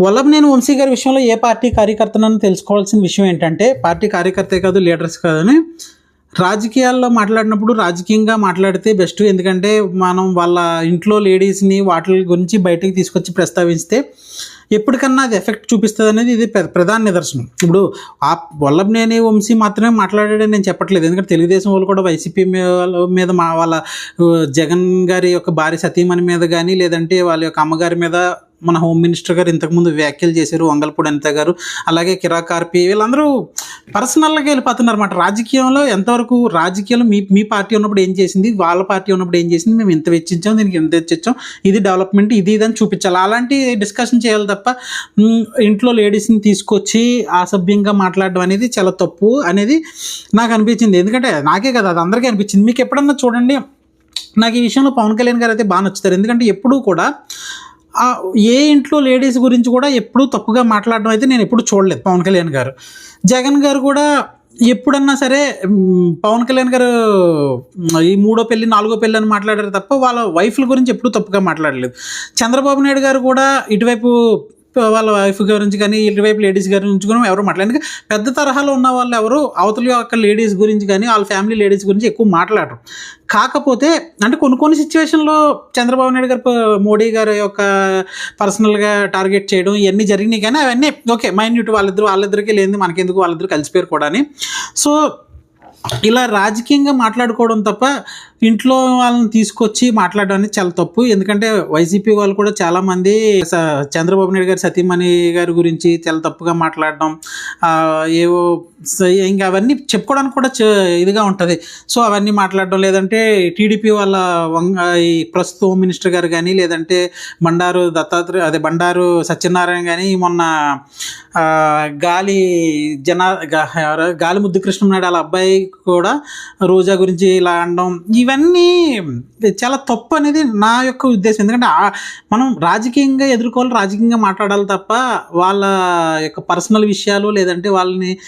వల్లభనేని వంశీ గారి విషయంలో ఏ పార్టీ కార్యకర్తనని తెలుసుకోవాల్సిన విషయం ఏంటంటే పార్టీ కార్యకర్తే కాదు లీడర్స్ కాదని. రాజకీయాల్లో మాట్లాడినప్పుడు రాజకీయంగా మాట్లాడితే బెస్ట్. ఎందుకంటే మనం వాళ్ళ ఇంట్లో లేడీస్ని వాటి గురించి బయటకు తీసుకొచ్చి ప్రస్తావిస్తే ఎప్పటికన్నా అది ఎఫెక్ట్ చూపిస్తుంది అనేది ఇది ప్ర- ప్రధాన నిదర్శనం. ఇప్పుడు ఆ వల్లభనేని వంశీ మాత్రమే మాట్లాడాడని నేను చెప్పట్లేదు. ఎందుకంటే తెలుగుదేశం వాళ్ళు కూడా వైసీపీ మీద మా వాళ్ళ జగన్ గారి యొక్క భార్య సతీమణి మీద కానీ లేదంటే వాళ్ళ యొక్క అమ్మగారి మీద మన హోమ్ మినిస్టర్ గారు ఇంతకుముందు వ్యాఖ్యలు చేశారు వంగల్పూడి అనిత గారు అలాగే కిరాకార్పి వీళ్ళందరూ పర్సనల్గా వెళ్ళిపోతున్నారు అన్నమాట. రాజకీయంలో ఎంతవరకు రాజకీయంలో మీ మీ పార్టీ ఉన్నప్పుడు ఏం చేసింది వాళ్ళ పార్టీ ఉన్నప్పుడు ఏం చేసింది మేము ఇంత వెచ్చించాం దీనికి ఇంత వెచ్చించాం ఇది డెవలప్మెంట్ ఇది ఇది అని చూపించాలి. అలాంటి డిస్కషన్ చేయాలి తప్ప ఇంట్లో లేడీస్ని తీసుకొచ్చి అసభ్యంగా మాట్లాడడం అనేది చాలా తప్పు అనేది నాకు అనిపించింది. ఎందుకంటే నాకే కదా అది అందరికీ అనిపించింది. మీకు ఎప్పుడన్నా చూడండి నాకు ఈ విషయంలో పవన్ కళ్యాణ్ గారు అయితే బాగా నచ్చుతారు. ఎందుకంటే ఎప్పుడూ కూడా ఏ ఇంట్లో లేడీస్ గురించి కూడా ఎప్పుడూ తప్పుగా మాట్లాడడం అయితే నేను ఎప్పుడు చూడలేదు పవన్ కళ్యాణ్ గారు. జగన్ గారు కూడా ఎప్పుడన్నా సరే పవన్ కళ్యాణ్ గారు ఈ మూడో పెళ్ళి నాలుగో పెళ్ళి అని మాట్లాడారు తప్ప వాళ్ళ వైఫ్ల గురించి ఎప్పుడూ తప్పుగా మాట్లాడలేదు. చంద్రబాబు నాయుడు గారు కూడా ఇటువైపు వాళ్ళ వైఫ్ గురించి కానీ ఇటువైపు లేడీస్ గారి నుంచి కూడా ఎవరు మాట్లాడలేదు. పెద్ద తరహాలో ఉన్న వాళ్ళు ఎవరు అవతల యొక్క లేడీస్ గురించి కానీ వాళ్ళ ఫ్యామిలీ లేడీస్ గురించి ఎక్కువ మాట్లాడరు. కాకపోతే అంటే కొన్ని కొన్ని సిచ్యువేషన్లో చంద్రబాబు నాయుడు గారు మోడీ గారి యొక్క పర్సనల్గా టార్గెట్ చేయడం ఇవన్నీ జరిగినాయి కానీ అవన్నీ ఓకే మైన్యూట్ వాళ్ళిద్దరు వాళ్ళిద్దరికీ లేనిది మనకెందుకు? వాళ్ళిద్దరు కలిసిపోయారు కూడా అని సో ఇలా రాజకీయంగా మాట్లాడుకోవడం తప్ప ఇంట్లో వాళ్ళని తీసుకొచ్చి మాట్లాడడం అనేది చాలా తప్పు. ఎందుకంటే వైసీపీ వాళ్ళు కూడా చాలామంది చంద్రబాబు నాయుడు గారి సతీమణి గారి గురించి చాలా తప్పుగా మాట్లాడడం ఏవో స- ఇంకా అవన్నీ చెప్పుకోవడానికి కూడా ఇదిగా ఉంటుంది. సో అవన్నీ మాట్లాడడం లేదంటే టీడీపీ వాళ్ళ ఈ ప్రస్తుత హోమ్ మినిస్టర్ గారు కానీ లేదంటే బండారు దత్తాత్రేయ అదే బండారు సత్యనారాయణ కానీ మొన్న గాలి జన గాలి ముద్దు కృష్ణనాయుడు వాళ్ళ అబ్బాయి కూడా రోజా గురించి ఇలా అనడం ఇవన్నీ చాలా తప్పు అనేది నా యొక్క ఉద్దేశం. ఎందుకంటే మనం రాజకీయంగా ఎదుర్కోవాలి రాజకీయంగా మాట్లాడాలి తప్ప వాళ్ళ యొక్క పర్సనల్ విషయాలు లేదంటే వాళ్ళని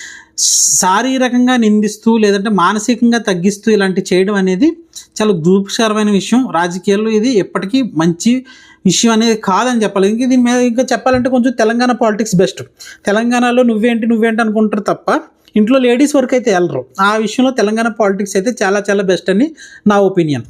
శారీరకంగా నిందిస్తూ లేదంటే మానసికంగా తగ్గిస్తూ ఇలాంటి చేయడం అనేది చాలా దూపకరమైన విషయం. రాజకీయాల్లో ఇది ఎప్పటికీ మంచి విషయం అనేది కాదని చెప్పాలి. ఇంకా దీని మీద ఇంకా చెప్పాలంటే కొంచెం తెలంగాణ పాలిటిక్స్ బెస్ట్. తెలంగాణలో నువ్వేంటి నువ్వేంటి అనుకుంటారు తప్ప ఇంట్లో లేడీస్ వరకు అయితే వెళ్ళరు ఆ విషయంలో తెలంగాణ పాలిటిక్స్ అయితే చాలా చాలా బెస్ట్ అని నా ఒపీనియన్.